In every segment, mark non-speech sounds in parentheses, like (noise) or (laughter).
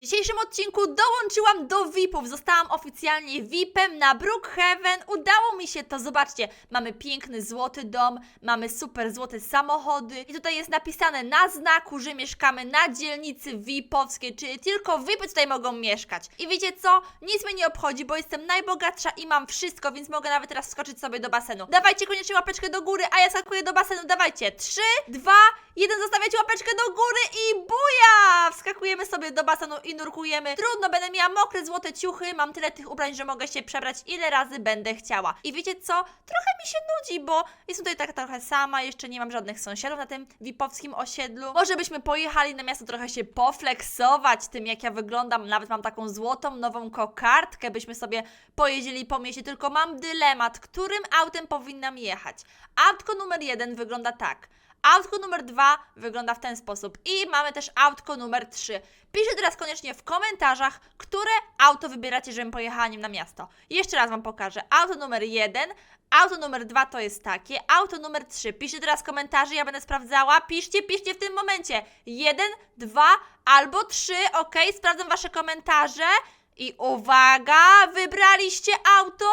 W dzisiejszym odcinku dołączyłam do VIP-ów. Zostałam oficjalnie VIP-em na Brookhaven. Udało mi się to. Zobaczcie, mamy piękny złoty dom, mamy super złote samochody i tutaj jest napisane na znaku, że mieszkamy na dzielnicy VIP-owskiej, czyli tylko VIPy tutaj mogą mieszkać. I wiecie co? Nic mnie nie obchodzi, bo jestem najbogatsza i mam wszystko, więc mogę nawet teraz skoczyć sobie do basenu. Dawajcie koniecznie łapeczkę do góry, a ja skakuję do basenu. Dawajcie. 3, 2, 1, zostawiacie łapeczkę do góry i buja! Wskakujemy sobie do basenu i nurkujemy. Trudno, będę miała mokre złote ciuchy, mam tyle tych ubrań, że mogę się przebrać ile razy będę chciała. I wiecie co? Trochę mi się nudzi, bo jestem tutaj tak trochę sama, jeszcze nie mam żadnych sąsiadów na tym wipowskim osiedlu. Może byśmy pojechali na miasto trochę się poflexować tym, jak ja wyglądam. Nawet mam taką złotą, nową kokardkę, byśmy sobie pojeździli po mieście, tylko mam dylemat, którym autem powinnam jechać. Autko numer jeden wygląda tak. Autko numer dwa wygląda w ten sposób. I mamy też autko numer trzy. Piszcie teraz koniecznie w komentarzach, które auto wybieracie, żebym pojechała nim na miasto. Jeszcze raz Wam pokażę. Auto numer jeden, auto numer dwa to jest takie, auto numer trzy. Piszcie teraz komentarze, ja będę sprawdzała. Piszcie, piszcie w tym momencie. Jeden, dwa albo trzy, ok? Sprawdzam Wasze komentarze. I uwaga, wybraliście auto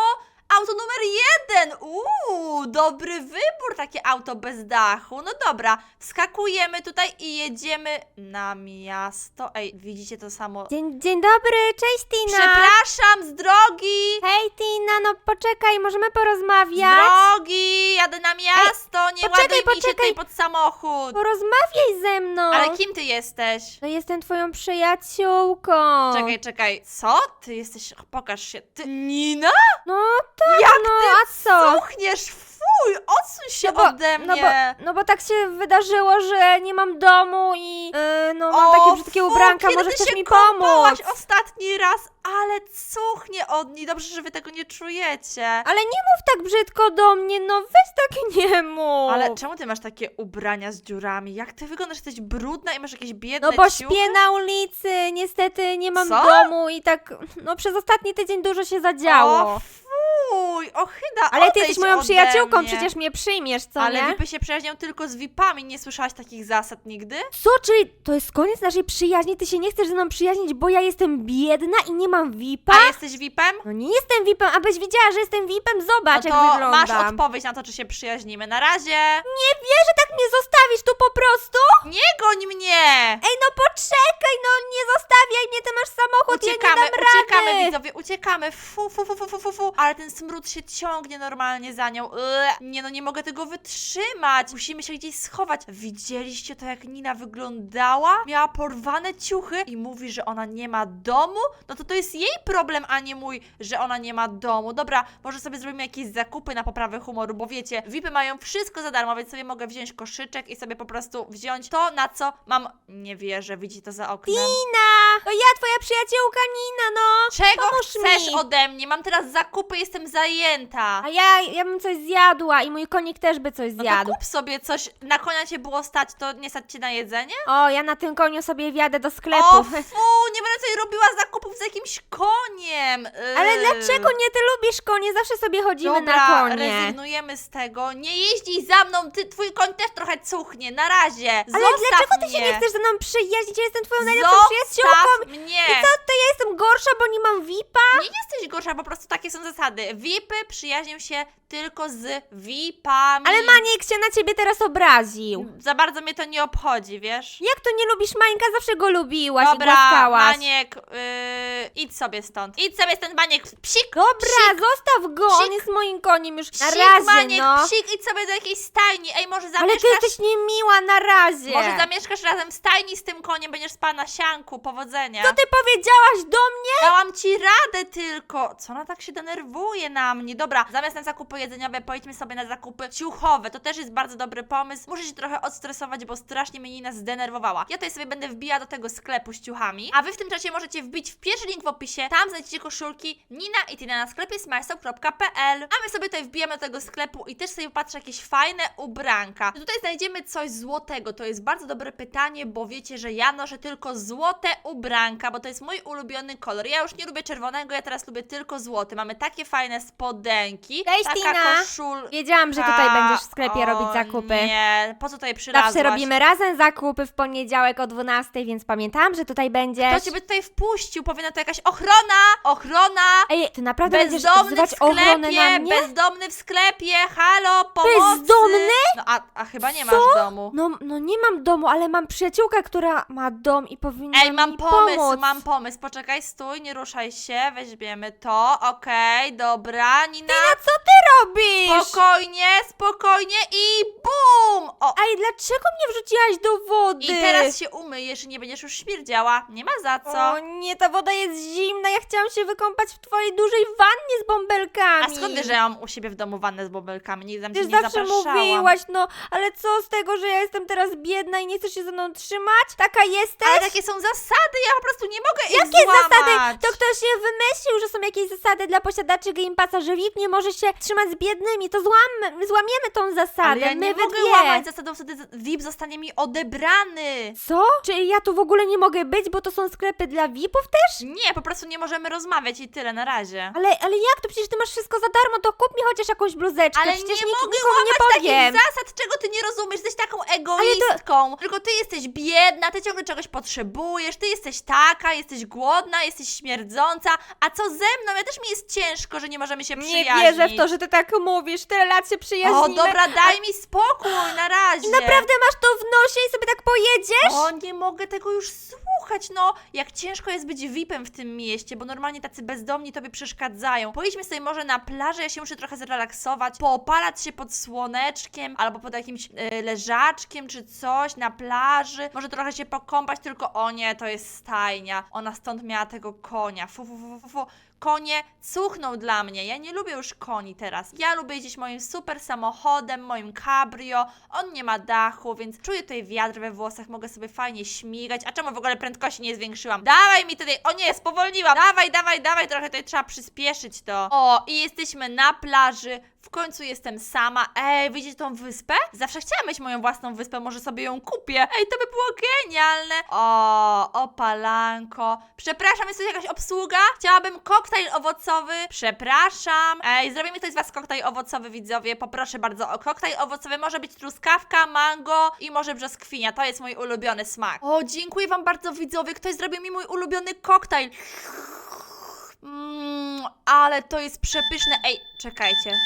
Auto numer jeden! Uuu, dobry wybór, takie auto bez dachu. No dobra, wskakujemy tutaj i jedziemy na miasto. Ej, widzicie to samo? Dzień, dzień dobry, cześć Tina! Przepraszam, z drogi! Hej Tina, no poczekaj, możemy porozmawiać? Z drogi! Jadę na miasto, nie poczekaj, ładuj mi się poczekaj. tutaj pod samochód. Porozmawiaj ze mną! Ale kim ty jesteś? No jestem twoją przyjaciółką. Czekaj, czekaj, co? Ty jesteś, pokaż się. Ty, Nina? No tak, Jak no ty a co? Cuchniesz, fuj, odsuń się No bo, ode mnie. no, bo, no bo tak się wydarzyło, że nie mam domu i yy, no mam takie brzydkie fu, ubranka, kiedy może ty chcesz się mi pomóc? kąpałaś ostatni raz, ale cuchnie od niej. Dobrze, że wy tego nie czujecie. Ale nie mów tak brzydko do mnie, no weź tak nie mów. Ale czemu ty masz takie ubrania z dziurami? Jak ty wyglądasz? Jesteś brudna i masz jakieś biedne No bo ciuchy? śpię na ulicy, niestety nie mam Co? domu i tak, no przez ostatni tydzień dużo się zadziało. O, fuj, ochyda, Ale ty odejdź jesteś moją ode przyjaciółką, mnie. przecież mnie przyjmiesz, co Ale nie? VIPy się przyjaźnią tylko z VIPami. Nie słyszałaś takich zasad nigdy? Co, czyli to jest koniec naszej przyjaźni? Ty się nie chcesz ze mną przyjaźnić, bo ja jestem biedna i nie mam VIP-a? A jesteś VIPem? No nie jestem VIP-em, abyś widziała, że jestem VIP-em, zobacz no jak to wyglądam. masz odpowiedź na to, czy się przyjaźnimy. Na razie. Nie wierzę, tak mnie zostawisz tu po prostu? Nie goń mnie! Ej, no poczekaj, no nie zostawiaj mnie, ty masz samochód, Uciekamy, ja nie dam uciekamy, rady. widzowie, uciekamy. Fu, fu, fu, fu, fu, fu, fu. Ale ten smród się ciągnie normalnie za nią. Ue. Nie no, nie mogę tego wytrzymać. Musimy się gdzieś schować. Widzieliście to, jak Nina wyglądała? Miała porwane ciuchy i mówi, że ona nie ma domu? No to to jest jej problem, a nie mój, że ona nie ma domu. Dobra, może sobie zrobimy jakieś zakupy na poprawę humoru, bo wiecie, VIPy mają wszystko za darmo, więc sobie mogę wziąć koszyczek i sobie po prostu wziąć to, na co mam... Nie wierzę, widzi to za oknem. Nina, to ja, twoja przyjaciółka Nina, no. Czego Pomóż chcesz mi. ode mnie? Mam teraz zakupy, jestem zajęta. A ja, ja bym coś zjadła i mój konik też by coś No to zjadł. kup sobie coś. Na konia cię było stać, to nie stać cię na jedzenie? O, ja na tym koniu sobie wjadę do sklepu. O (laughs) fu, nie będę sobie robiła zakupów z jakimś koniem. Yy. Ale dlaczego nie ty lubisz konie? Zawsze sobie chodzimy Dobra, na konie. rezygnujemy z tego. Nie jeźdź za mną, ty, twój koń też trochę cuchnie. Na razie. Ale Zostaw dlaczego ty mnie. się nie chcesz ze mną przyjaźnić? Ja jestem twoją najlepszą Zostaw przyjaciółką. mnie. I co, to ja jestem gorsza, bo nie mam VIP-a? Nie jesteś gorsza, po prostu takie są zasady. VIPy przyjaźnią się tylko z VIPami. Ale Maniek się na ciebie teraz obraził. Za bardzo mnie to nie obchodzi, wiesz? Jak to nie lubisz Mańka? Zawsze go lubiłaś i Dobra, głaskałaś. Maniek, yy, idź sobie stąd. Idź sobie stąd, Maniek, psik, Dobra, psik, zostaw go, on Psik. jest moim koniem już na psik, razie, Maniek, no. psik, idź sobie do jakiejś stajni. Ej, może Ale zamieszkasz... ty jesteś niemiła na razie. Może zamieszkasz razem w stajni z tym koniem, będziesz spała na sianku, powodzenia. Co ty powiedziałaś do mnie? Dałam ci radę tylko. Co ona tak się denerwuje na mnie? Dobra, zamiast na zakupy jedzeniowe, pojedźmy sobie na zakupy ciuchowe. To też jest bardzo dobry pomysł. Muszę się trochę odstresować, bo strasznie mnie Nina zdenerwowała. Ja tutaj sobie będę wbijała do tego sklepu z ciuchami, a wy w tym czasie możecie wbić w pierwszy link w opisie. Tam znajdziecie koszulki Nina i Tina na sklepie smartstop.pl. A my sobie tutaj wbijamy do tego sklepu i też sobie patrzę jakieś fajne ubranka. Tutaj znajdziemy coś złotego. To jest bardzo dobre pytanie, bo wiecie, że ja noszę tylko złote ubranka, bo to jest mój ulubiony kolor. Ja już nie lubię czerwonego, ja teraz lubię tylko złoty. Mamy takie fajne spodenki. Cześć, taka Tina. Wiedziałam, że tutaj będziesz w sklepie robić zakupy. Nie, po co tutaj przylazłaś? Zawsze robimy razem zakupy w poniedziałek o 12, więc pamiętałam, że tutaj będziesz. Kto ciebie tutaj wpuścił? Powinna to jakaś ochrona! Ochrona! Ej, ty naprawdę będziesz Bezdomny w wzywać ochronę na sklepie! mnie? Bezdomny w sklepie! Halo, pomocy! Bezdomny? No a, a chyba nie masz domu. No, no nie mam domu, ale mam przyjaciółkę, która ma dom i powinna Ej, mam mi pomysł, pomóc. mam pomysł. Poczekaj, stój, nie ruszaj się. Weźmiemy to. Okej, dobra. Nina, A co ty robisz? Spokojnie, spokojnie i bum! O, Ej, dlaczego mnie wrzuciłaś do wody? i teraz się umyjesz i nie będziesz już śmierdziała. Nie ma za co. O nie, ta woda jest zimna, ja chciałam się wykąpać w twojej dużej wannie z bąbelkami. A skąd wiesz, że ja mam u siebie w domu wannę z bąbelkami? Nigdy tam cię Ty nie zawsze zapraszałam. mówiłaś, no, ale co z tego, że ja jestem teraz biedna i nie chcesz się ze mną trzymać? Taka jesteś? Ale takie są zasady, ja po prostu nie mogę ich Jakie złamać. zasady? To ktoś je wymyślił, że są jakieś zasady dla posiadaczy Game Passa, że VIP nie może się trzymać z biednymi, to złam, złamiemy tą zasadę, Ale ja my nie we mogę dwie. łamać zasady, bo wtedy VIP zostanie mi odebrany. Co? Czyli ja tu w ogóle nie mogę być, bo to są sklepy dla VIP-ów też? Nie, po prostu nie możemy rozmawiać i tyle na razie. Ale, ale jak to? Przecież ty masz wszystko za darmo, to kup mi chociaż jakąś bluzeczkę, Ale przecież nie nikt mogę nikomu nie łamać powiem. takich zasad, czego ty nie rozumiesz. Jesteś taką egoistką. Tylko ty jesteś biedna, ty ciągle czegoś potrzebujesz, ty jesteś taka, jesteś głodna, jesteś śmierdząca. A co ze mną? Ja też mi jest ciężko, że nie możemy się Nie przyjaźnić. wierzę w to, że ty tak mówisz, tyle lat się przyjaźnimy. O, dobra, daj mi spokój na razie. I naprawdę masz to w nosie i sobie tak pojedziesz? O, nie mogę tego już słuchać, no. Jak ciężko jest być VIP-em w tym mieście, bo normalnie tacy bezdomni tobie przeszkadzają. Pojedźmy sobie może na plażę, ja się muszę trochę zrelaksować, poopalać się pod słoneczkiem, albo pod jakimś e, leżaczkiem czy coś na plaży. Może trochę się pokąpać, tylko o nie, to jest stajnia. Ona stąd miała tego konia. Fu, fu, fu, fu, fu. Konie cuchną dla mnie. Ja nie lubię już koni teraz. Ja lubię jeździć moim super samochodem, moim cabrio. On nie ma dachu, więc czuję tutaj wiatr we włosach, mogę sobie fajnie śmigać. A czemu w ogóle prędkości nie zwiększyłam? Dawaj mi tutaj, o nie, spowolniłam. Dawaj, dawaj, dawaj, trochę tutaj trzeba przyspieszyć to. O, i jesteśmy na plaży. W końcu jestem sama. Ej, widzicie tą wyspę? Zawsze chciałam mieć moją własną wyspę, może sobie ją kupię. Ej, to by było genialne. O, opalanko. Przepraszam, jest tu jakaś obsługa? Chciałabym koktajl owocowy. Przepraszam. Ej, zrobi mi ktoś z Was koktajl owocowy, widzowie. Poproszę bardzo o koktajl owocowy. Może być truskawka, mango i może brzoskwinia. To jest mój ulubiony smak. O, dziękuję Wam bardzo, widzowie. Ktoś zrobił mi mój ulubiony koktajl. Mmm, ale to jest przepyszne. Ej, czekajcie.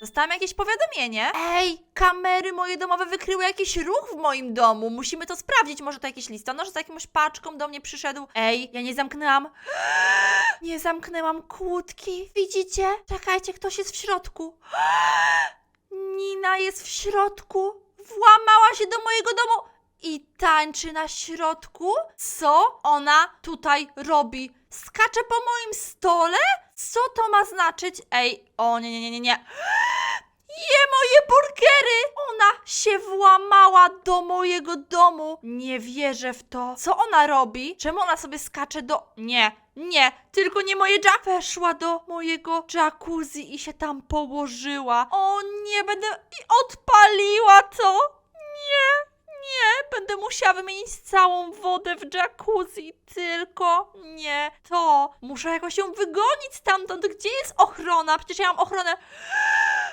Dostałam jakieś powiadomienie. Ej, kamery moje domowe wykryły jakiś ruch w moim domu. Musimy to sprawdzić. Może to jakiś listonosz z jakąś paczką do mnie przyszedł. Ej, ja nie zamknęłam. Nie zamknęłam kłódki. Widzicie? Czekajcie, ktoś jest w środku. (gasps) Nina jest w środku. Włamała się do mojego domu i tańczy na środku? Co ona tutaj robi? Skacze po moim stole? Co to ma znaczyć? Ej, o nie, nie, nie, nie, nie. (gasps) Je moje burgery! Ona się włamała do mojego domu. Nie wierzę w to. Co ona robi? Czemu ona sobie skacze do... Nie, nie, tylko nie moje jack. Weszła do mojego jacuzzi i się tam położyła. O nie, będę... I odpaliła to. Nie, nie, będę musiała wymienić całą wodę w jacuzzi, tylko nie to. Muszę jakoś ją wygonić stamtąd. Gdzie jest ochrona? Przecież ja mam ochronę.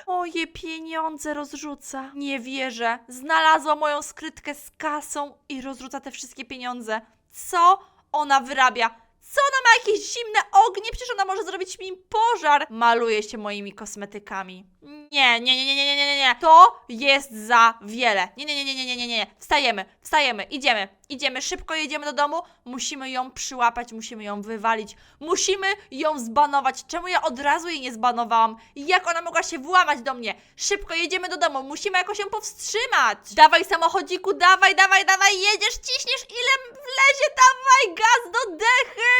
Moje pieniądze rozrzuca. Nie wierzę. Znalazła moją skrytkę z kasą i rozrzuca te wszystkie pieniądze. Co ona wyrabia? Co ona ma jakieś zimne ognie? Przecież ona może zrobić mi pożar. Maluje się moimi kosmetykami. Nie, nie, nie, nie, nie, nie, nie, nie. To jest za wiele. Nie, nie, nie, nie, nie, nie, nie. Wstajemy, wstajemy, idziemy. Idziemy, szybko jedziemy do domu. Musimy ją przyłapać, musimy ją wywalić. Musimy ją zbanować. Czemu ja od razu jej nie zbanowałam? Jak ona mogła się włamać do mnie? Szybko jedziemy do domu, musimy jakoś ją powstrzymać. Dawaj samochodziku, dawaj, dawaj, dawaj, jedziesz, ciśniesz, ile wlezie, dawaj, gaz do dechy,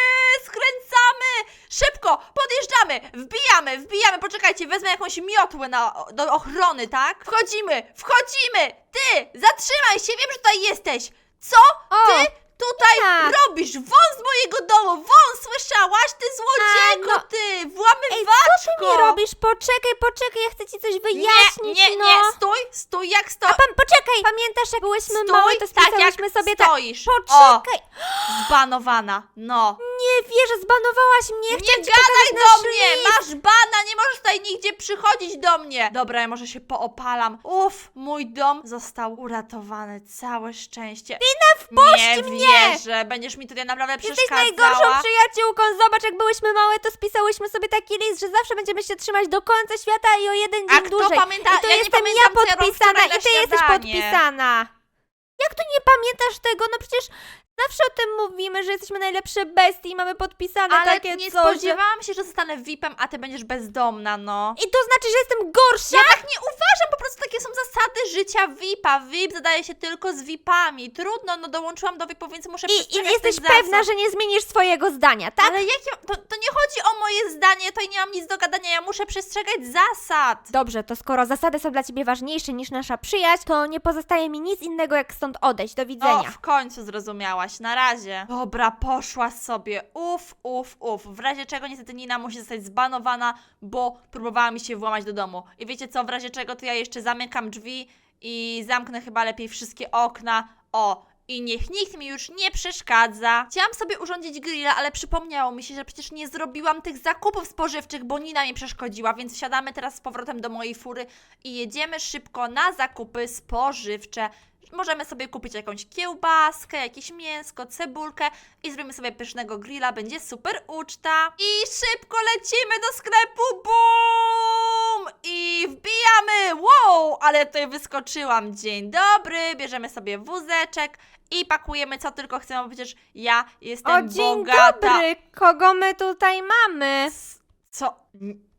skręcamy. Szybko, podjeżdżamy, wbijamy, wbijamy, poczekajcie, wezmę jakąś miotłę na, do ochrony, tak? Wchodzimy, wchodzimy, ty, zatrzymaj się, wiem, że tutaj jesteś. Co O, ty tutaj tak. robisz? Wąs z mojego domu, wąs, słyszałaś? Ty złodziejko, A, no. ty, włamywaczko. co ty mi robisz? Poczekaj, poczekaj, ja chcę ci coś Nie, wyjaśnić, nie, no. nie, stój, stój jak sto... A pan, poczekaj, pamiętasz jak byłyśmy Stój, małe, to tak jak spisałyśmy sobie tak. stoisz. Poczekaj. (gasps) Zbanowana, no. Nie wierzę, zbanowałaś mnie. Nie Chciałam ci gadaj pokazać do mnie! list. Masz bana, nie możesz tutaj nigdzie przychodzić do mnie! Dobra, ja może się poopalam. Uff, mój dom został uratowany. Całe szczęście. Tina, wpuść nie mnie! wierzę, będziesz mi tutaj naprawdę Jesteś przeszkadzała. najgorszą przyjaciółką. Zobacz, jak byłyśmy małe, to spisałyśmy sobie taki list, że zawsze będziemy się trzymać do końca świata i o jeden A dzień kto dłużej. pamięta- I to ja nie jestem pamiętam, ja co ja robiłam podpisana wczoraj na i ty jesteś śniadanie. podpisana. Jak to nie pamiętasz tego? No przecież zawsze o tym mówimy, że jesteśmy najlepsze bestie i mamy podpisane Ale takie nie coś. spodziewałam się, że zostanę VIP-em, a ty będziesz bezdomna, no. I to znaczy, że jestem gorsza? Ja tak nie uważam, po prostu takie są zasady życia VIP-a. VIP zadaje się tylko z VIP-ami. Trudno, no dołączyłam do VIP-u, więc muszę I, i przestrzegać jesteś tych zasad. pewna, że nie zmienisz swojego zdania, tak? Ale jak ja, to, to nie chodzi o moje zdanie, to nie mam nic do gadania, ja muszę przestrzegać zasad. Dobrze, to skoro zasady są dla ciebie ważniejsze niż nasza przyjaźń, to nie pozostaje mi nic innego, jak stąd odejść. Do O, widzenia. w końcu zrozumiałaś, na razie. Dobra, poszła sobie. Uf, uf, uf. W razie czego niestety Nina musi zostać zbanowana, bo próbowała mi się włamać do domu. I wiecie co, w razie czego to ja jeszcze zamykam drzwi i zamknę chyba lepiej wszystkie okna. O, i niech nikt mi już nie przeszkadza. Chciałam sobie urządzić grilla, ale przypomniało mi się, że przecież nie zrobiłam tych zakupów spożywczych, bo Nina mi przeszkodziła, więc wsiadamy teraz z powrotem do mojej fury i jedziemy szybko na zakupy spożywcze. Możemy sobie kupić jakąś kiełbaskę, jakieś mięsko, cebulkę i zrobimy sobie pysznego grilla, będzie super uczta. I szybko lecimy do sklepu, bum! I wbijamy, wow, ale tutaj wyskoczyłam. Dzień dobry, bierzemy sobie wózeczek i pakujemy co tylko chcemy, bo przecież ja jestem O, dzień bogata. dobry! Kogo my tutaj mamy? Co?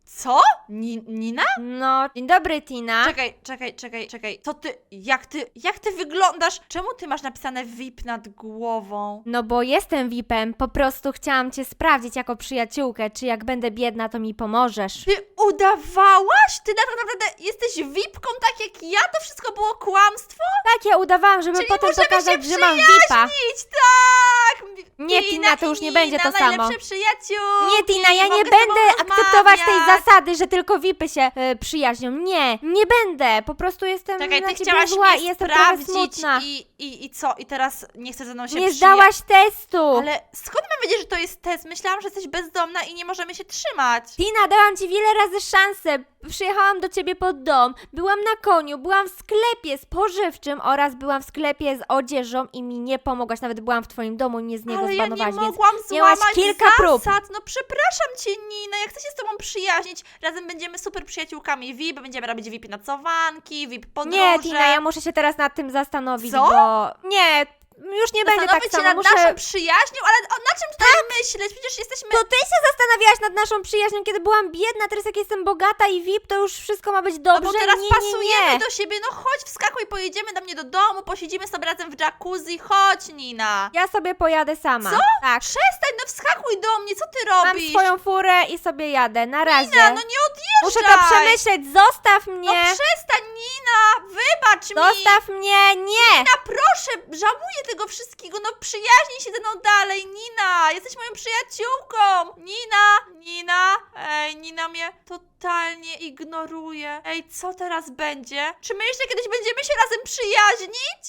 Co? Ni- Nina? No, dzień dobry, Tina. Czekaj, czekaj, czekaj, czekaj. Co ty, jak ty, jak ty wyglądasz? Czemu ty masz napisane VIP nad głową? No bo jestem VIP-em, po prostu chciałam cię sprawdzić jako przyjaciółkę, czy jak będę biedna, to mi pomożesz. Ty udawałaś? Ty tak naprawdę jesteś VIP-ką tak jak ja? To wszystko było kłamstwo? Tak, ja udawałam, żeby Czyli potem możemy pokazać, się że mam VIP-a. Idź, tak! Nie, Tina, to już nie będzie to najlepsze samo. przyjaciółki, Nie, Tina, ja nie będę akceptować tej zasady, że tylko VIPy się e, przyjaźnią. Nie, nie będę. Po prostu jestem Czekaj, na ty ciebie chciałaś zła mnie i jestem trochę sprawdzić smutna. i, i, i co? I teraz nie chcesz ze mną się Nie przyja- zdałaś testu. Ale skąd mam wiedzieć, że to jest test? Myślałam, że jesteś bezdomna i nie możemy się trzymać. Tina, dałam ci wiele razy szansę. Przyjechałam do ciebie pod dom, byłam na koniu, byłam w sklepie spożywczym oraz byłam w sklepie z odzieżą i mi nie pomogłaś. Nawet byłam w twoim domu, nie z niego Ale ja nie zbanowałaś, więc mogłam miałaś złamać kilka zasad. prób. No przepraszam cię, Nina, ja chcę się z tobą przyjaźnić. Razem będziemy super przyjaciółkami VIP, będziemy robić VIP nocowanki, VIP podróże. Nie, Tina, ja muszę się teraz nad tym zastanowić, Co? bo... Nie, już nie będzie tak Zastanowić się samo. nad Muszę... naszą przyjaźnią, ale o, na czym tutaj myśleć? Przecież jesteśmy... To ty się zastanawiałaś nad naszą przyjaźnią, kiedy byłam biedna, teraz jak jestem bogata i VIP, to już wszystko ma być No dobrze. bo teraz nie, nie, pasujemy nie. do siebie, no chodź, wskakuj, pojedziemy do mnie do domu, posiedzimy sobie razem w jacuzzi, chodź Nina. Ja sobie pojadę sama. Co? Tak. Przestań, no wskakuj do mnie, co ty Mam robisz? swoją furę i sobie jadę. Na razie. Nina, no nie odjeżdżaj. Muszę to przemyśleć. Zostaw No mnie. przestań, Nina, wybacz mi. Zostaw mnie. Nie. Nina, proszę, żałuję tego wszystkiego, no przyjaźnij się ze mną dalej, Nina, jesteś moją przyjaciółką. Nina, Nina, ej, Nina mnie totalnie ignoruje. Ej, co teraz będzie? Czy my jeszcze kiedyś będziemy się razem przyjaźnić?